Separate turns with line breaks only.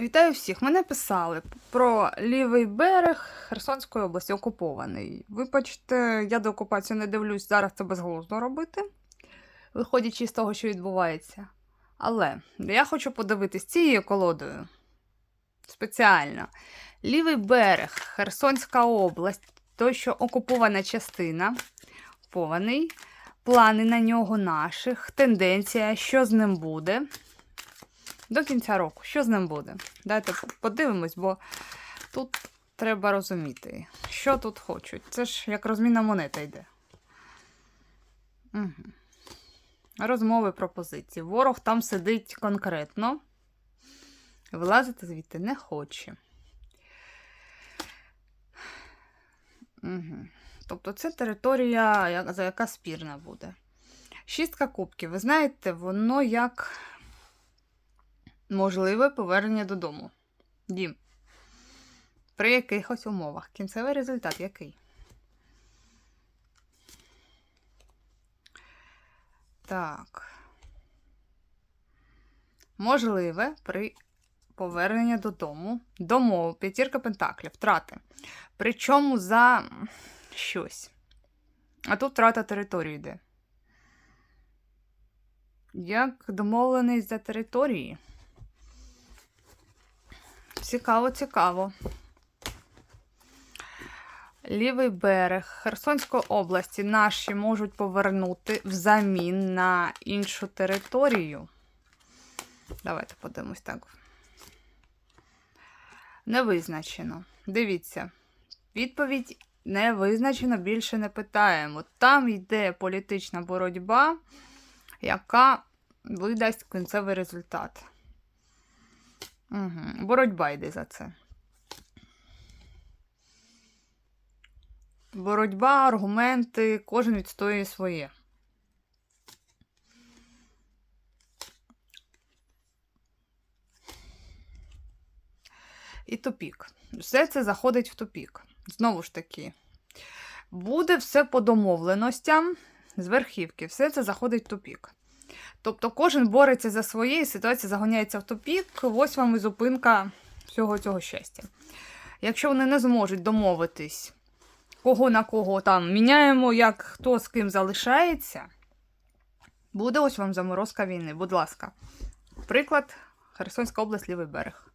Вітаю всіх! Мене писали про лівий берег Херсонської області окупований. Вибачте, я до окупації не дивлюсь, зараз це безглуздо робити, виходячи з того, що відбувається. Але я хочу подивитись цією колодою. Спеціально. Лівий берег, Херсонська область, той, що окупована частина, окупований, плани на нього наших, тенденція, що з ним буде. До кінця року. Що з ним буде? Дайте подивимось, бо тут треба розуміти, що тут хочуть. Це ж як розмінна монета йде. Угу. Розмови пропозиції. Ворог там сидить конкретно. Вилазити звідти не хоче. Угу. Тобто це територія, за яка спірна буде. Шістка кубків. Ви знаєте, воно як можливе повернення додому. Дім. При якихось умовах. Кінцевий результат який? Так. Можливе при поверненні додому. Домов. П'ятірка пентаклів. Втрати. Причому за щось. А тут втрата території йде. Як домовлений за території? Цікаво, цікаво. Лівий берег Херсонської області наші можуть повернути взамін на іншу територію. Давайте подивимось так. Не визначено. Дивіться. Відповідь не визначено, більше не питаємо. Там йде політична боротьба, яка видасть кінцевий результат. Угу. Боротьба йде за це. Боротьба, аргументи, кожен відстоює своє. І тупік. Все це заходить в тупік. Знову ж таки, буде все по домовленостям з верхівки. Все це заходить в тупік. Тобто кожен бореться за своє, і ситуація загоняється в тупік. Ось вам і зупинка всього цього щастя. Якщо вони не зможуть домовитись, кого на кого там міняємо, як хто з ким залишається, буде ось вам заморозка війни. Будь ласка. Приклад Херсонська область, лівий берег.